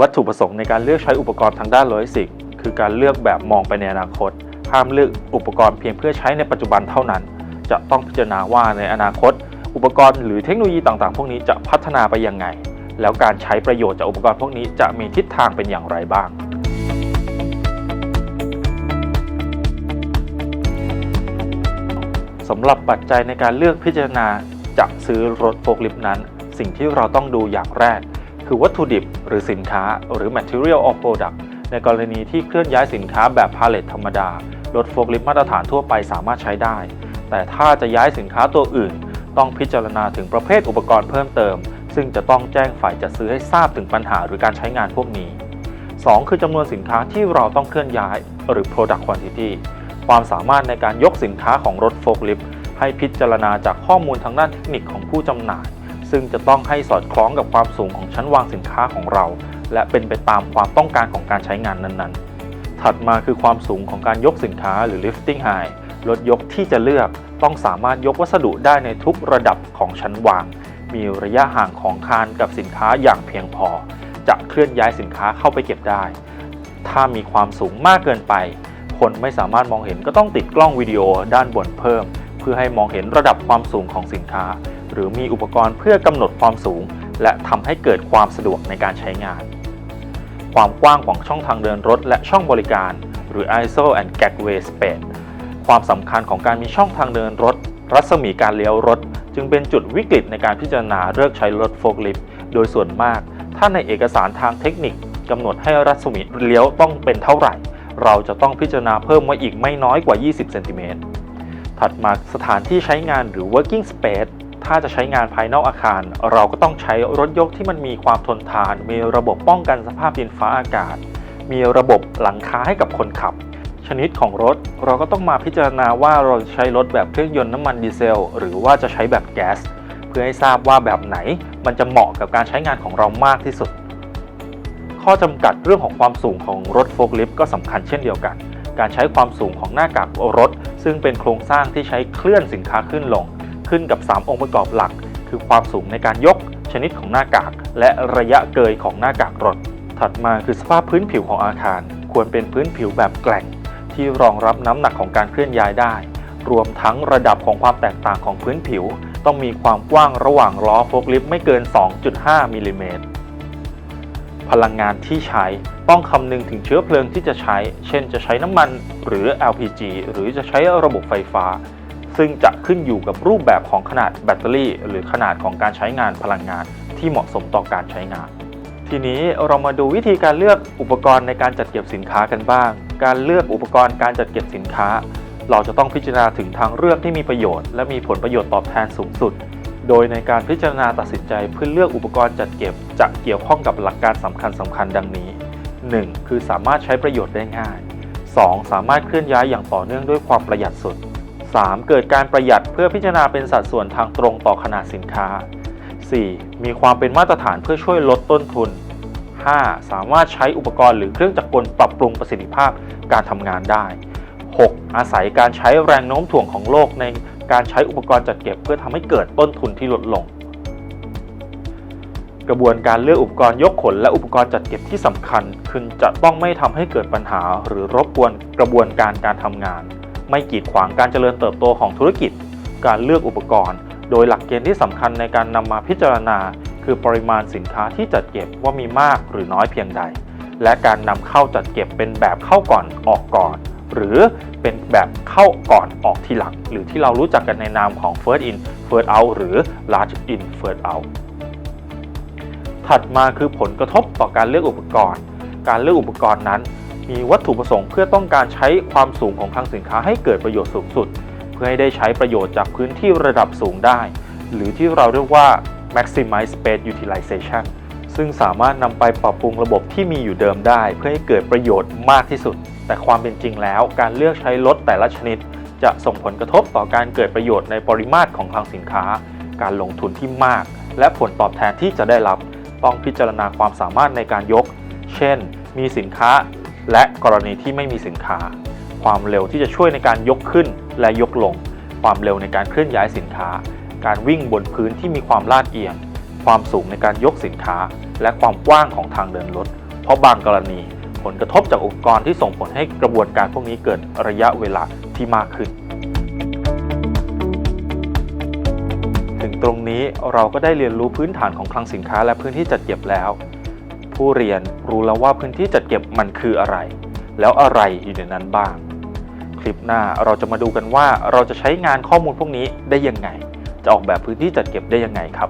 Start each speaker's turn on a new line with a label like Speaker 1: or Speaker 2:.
Speaker 1: วัตถุประสงค์ในการเลือกใช้อุปกรณ์ทางด้านโลจิสติกคือการเลือกแบบมองไปในอนาคต ห้ามเลือกอุปกรณ์เพียงเพื่อใช้ในปัจจุบันเท่านั้น จะต้องพิจารณาว่าในอนาคต อุปกรณ์หรือเทคโนโลยีต่างๆ พวกนี้จะพัฒนาไปยังไง แล้วการใช้ประโยชน์จากอุปกรณ์พวกนี้จะมีทิศทางเป็นอย่างไรบ้างสำหรับปัจจัยในการเลือกพิจารณาจะซื้อรถโฟล์คลิฟต์นั้น สิ่งที่เราต้องดูอย่างแรก คือวัตถุดิบหรือสินค้าหรือ material of product ในกรณีที่เคลื่อนย้ายสินค้าแบบพาเลทธรรมดา รถโฟล์คลิฟต์มาตรฐานทั่วไปสามารถใช้ได้ แต่ถ้าจะย้ายสินค้าตัวอื่น ต้องพิจารณาถึงประเภทอุปกรณ์เพิ่มเติม ซึ่งจะต้องแจ้งฝ่ายจัดซื้อให้ทราบถึงปัญหาหรือการใช้งานพวกนี้ 2 คือจำนวนสินค้าที่เราต้องเคลื่อนย้ายหรือ product quantity ความสามารถในการยกสินค้าของรถโฟล์คลิฟต์ให้พิจารณาจากข้อมูลทางด้านเทคนิคของผู้จำหน่าย ซึ่งจะต้องให้สอดคล้องกับความสูงของชั้นวางสินค้าของเรา และเป็นไปตามความต้องการของการใช้งานนั้นๆ ถัดมาคือความสูงของการยกสินค้าหรือ lifting high รถยกที่จะเลือกต้องสามารถยกวัสดุได้ในทุกระดับของชั้นวาง มีระยะห่างของคานกับสินค้าอย่างเพียงพอ จะเคลื่อนย้ายสินค้าเข้าไปเก็บได้ ถ้ามีความสูงมากเกินไป คนไม่สามารถมองเห็นก็ต้องติดกล้องวิดีโอด้านบนเพิ่ม เพื่อให้มองเห็นระดับความสูงของสินค้า หรือมีอุปกรณ์เพื่อกำหนดความสูง และทำให้เกิดความสะดวกในการใช้งาน ความกว้างของช่องทางเดินรถและช่องบริการ หรือ ISO and Gagway Space ความสำคัญของการมีช่องทางเดินรถ รัศมีการเลี้ยวรถ จึงเป็นจุดวิกฤตในการพิจารณาเลิกใช้รถโฟล์คลิฟต์โดยส่วนมาก ถ้าในเอกสารทางเทคนิคกำหนดให้รัศมีเลี้ยวต้องเป็นเท่าไหร่ เราจะต้องพิจารณาเพิ่มไว้อีกไม่น้อยกว่า 20 เซนติเมตรถัดมาสถานที่ใช้งานหรือ working space ถ้าจะใช้งานภายนอกอาคาร เราก็ต้องใช้รถยกที่มันมีความทนทาน มีระบบป้องกันสภาพดินฟ้าอากาศ มีระบบหลังคาให้กับคนขับ ชนิดของรถเราก็ต้องมาพิจารณาว่าเราใช้รถแบบเครื่องยนต์น้ำมันดีเซล หรือว่าจะใช้แบบแก๊สเพื่อให้ทราบว่าแบบไหนมันจะเหมาะกับการใช้งานของเรามากที่สุด ข้อจำกัดเรื่องของความสูงของรถโฟล์คลิฟต์ก็สำคัญเช่นเดียวกันการใช้ความสูงของหน้ากากรถ ซึ่งเป็นโครงสร้างที่ใช้เคลื่อนสินค้าขึ้นลง ขึ้นกับ 3 องค์ประกอบหลัก คือความสูงในการยก ชนิดของหน้ากาก และระยะเกยของหน้ากากรถ ถัดมาคือสภาพพื้นผิวของอาคาร ควรเป็นพื้นผิวแบบแกร่ง ที่รองรับน้ำหนักของการเคลื่อนย้ายได้ รวมทั้งระดับของความแตกต่างของพื้นผิว ต้องมีความกว้างระหว่างล้อโฟล์คลิฟต์ไม่เกิน 2.5มิลลิเมตรพลังงานที่ใช้ต้องคำนึงถึงเชื้อเพลิงที่จะใช้ เช่นจะใช้น้ำมันหรือ LPG หรือจะใช้ระบบไฟฟ้า ซึ่งจะขึ้นอยู่กับรูปแบบของขนาดแบตเตอรี่ หรือขนาดของการใช้งานพลังงานที่เหมาะสมต่อการใช้งาน ทีนี้เรามาดูวิธีการเลือกอุปกรณ์ในการจัดเก็บสินค้ากันบ้าง การเลือกอุปกรณ์การจัดเก็บสินค้า เราจะต้องพิจารณาถึงทางเลือกที่มีประโยชน์ และมีผลประโยชน์ตอบแทนสูงสุด โดยในการพิจารณาตัดสินใจเพื่อเลือกอุปกรณ์จัดเก็บจะเกี่ยวข้องกับหลักการสำคัญสำคัญดังนี้ 1. คือสามารถใช้ประโยชน์ได้ง่าย 2. สามารถเคลื่อนย้ายอย่างต่อเนื่องด้วยความประหยัดสุด 3. เกิดการประหยัดเพื่อพิจารณาเป็นสัดส่วนทางตรงต่อขนาดสินค้า 4. มีความเป็นมาตรฐานเพื่อช่วยลดต้นทุน 5. สามารถใช้อุปกรณ์หรือเครื่องจักรกลปรับปรุงประสิทธิภาพการทำงานได้ 6. อาศัยการใช้แรงโน้มถ่วงของโลกในการใช้อุปกรณ์จัดเก็บเพื่อทำให้เกิดต้นทุนที่ลดลง กระบวนการเลือกอุปกรณ์ยกขนและอุปกรณ์จัดเก็บที่สำคัญคือจะต้องไม่ทำให้เกิดปัญหาหรือรบกวนกระบวนการการทำงาน ไม่กีดขวางการเจริญเติบโตของธุรกิจ การเลือกอุปกรณ์ โดยหลักเกณฑ์ที่สำคัญในการนำมาพิจารณา คือปริมาณสินค้าที่จัดเก็บว่ามีมากหรือน้อยเพียงใด และการนำเข้าจัดเก็บเป็นแบบเข้าก่อนออกก่อน หรือเป็นแบบเข้าก่อนออกทีหลัง หรือที่เรารู้จักกันในนามของ first in first out หรือ large in first out ถัดมาคือผลกระทบต่อการเลือกอุปกรณ์ การเลือกอุปกรณ์นั้น มีวัตถุประสงค์เพื่อต้องการใช้ความสูงของคลังสินค้าให้เกิดประโยชน์สูงสุด เพื่อให้ได้ใช้ประโยชน์จากพื้นที่ระดับสูงได้ หรือที่เราเรียกว่า maximize space utilization ซึ่งสามารถนำไปปรับปรุงระบบที่มีอยู่เดิมได้ เพื่อให้เกิดประโยชน์มากที่สุด แต่ความเป็นจริงแล้ว การเลือกใช้รถแต่ละชนิด จะส่งผลกระทบต่อการเกิดประโยชน์ในปริมาตรของคลังสินค้า การลงทุนที่มาก และผลตอบแทนที่จะได้รับ ต้องพิจารณาความสามารถในการยก เช่น มีสินค้า และกรณีที่ไม่มีสินค้า ความเร็วที่จะช่วยในการยกขึ้นและยกลง ความเร็วในการเคลื่อนย้ายสินค้า การวิ่งบนพื้นที่มีความลาดเอียง ความสูงในการยกสินค้า และความกว้างของทางเดินรถ เพราะบางกรณีผลกระทบจากอุปกรณ์ที่ส่งผลให้กระบวนการพวกนี้เกิดระยะเวลาที่มากขึ้น ถึงตรงนี้เราก็ได้เรียนรู้พื้นฐานของคลังสินค้าและพื้นที่จัดเก็บแล้ว ผู้เรียนรู้แล้วว่าพื้นที่จัดเก็บมันคืออะไร แล้วอะไรอยู่ในนั้นบ้าง คลิปหน้าเราจะมาดูกันว่าเราจะใช้งานข้อมูลพวกนี้ได้ยังไง จะออกแบบพื้นที่จัดเก็บได้ยังไงครับ